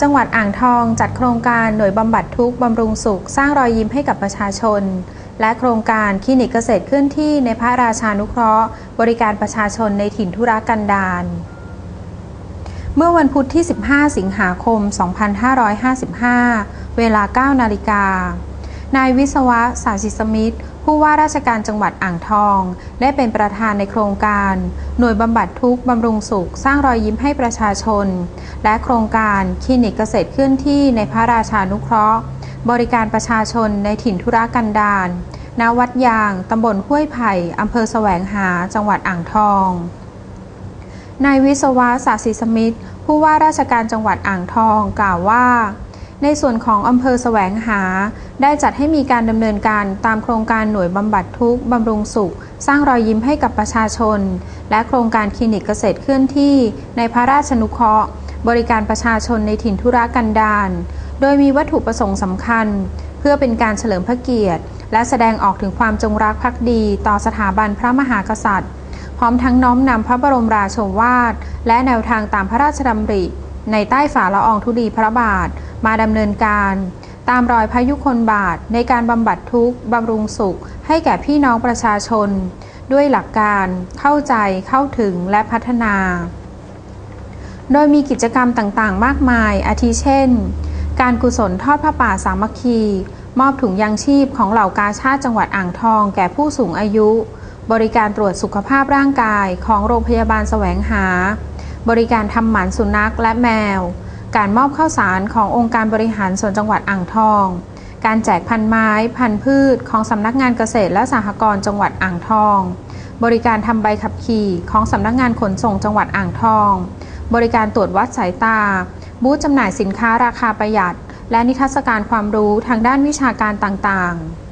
จังหวัดอ่างทองจัดโครงการหน่วยบำบัดทุกข์บำรุงสุข สร้างรอยยิ้มให้กับประชาชน และโครงการคลินิกเกษตรเคลื่อนที่ในพระราชานุเคราะห์ บริการประชาชนในถิ่นธุรกันดารเมื่อวันพุธที่ 15 สิงหาคม 2555 เวลา 9 นาฬิกา นายวิศวะสาสิสมิตรผู้ว่าราชการจังหวัดอ่างทอง ได้เป็นประธานในโครงการ หน่วยบำบัดทุกข์บำรุงสุข สร้างรอยยิ้มให้ประชาชน และโครงการคลินิกเกษตรเคลื่อนที่ในพระราชานุเคราะห์ บริการประชาชนในถิ่นธุรกันดารณวัดยาง ตำบลห้วยไผ่อำเภอแสวงหา จังหวัดอ่างทอง นายวิศวะสาสิสมิตรผู้ว่าราชการจังหวัดอ่างทองกล่าวว่า ในส่วนของอำเภอแสวงหา ได้จัดให้มีการดำเนินการตามโครงการหน่วยบำบัดทุกข์บำรุงสุข สร้างรอยยิ้มให้กับประชาชน และโครงการคลินิกเกษตรเคลื่อนที่ ในพระราชนุเคราะห์ บริการประชาชนในถิ่นธุรกันดารโดยมีวัตถุประสงค์สำคัญ เพื่อเป็นการเฉลิมพระเกียรติ และแสดงออกถึงความจงรักภักดี ต่อสถาบันพระมหากษัตริย์ พร้อมทั้งน้อมนำพระบรมราโชวาท และแนวทางตามพระราชดำริ ในใต้ฝ่าละอองธุลีพระบาท มาดำเนินการ ตามรอยพระยุคลบาทในการบำบัดทุกข์บำรุงสุข ให้แก่พี่น้องประชาชน ด้วยหลักการเข้าใจเข้าถึงและพัฒนา โดยมีกิจกรรมต่างๆ มากมาย อาทิเช่น การกุศลทอดผ้าป่าสามัคคี มอบถุงยางชีพของเหล่ากาชาติจังหวัดอ่างทองแก่ผู้สูงอายุ บริการตรวจสุขภาพร่างกายของโรงพยาบาลแสวงหา บริการทำหมันสุนัขและแมว การมอบข้าวสารขององค์การบริหารส่วนจังหวัดอ่างทอง การแจกพันไม้ พันพืช ของสำนักงานเกษตรและสหกรณ์จังหวัดอ่างทอง บริการทำใบขับขี่ของสำนักงานขนส่งจังหวัดอ่างทอง บริการตรวจวัดสายตา บูธจำหน่ายสินค้าราคาประหยัด และนิทรรศการความรู้ทางด้านวิชาการต่างๆ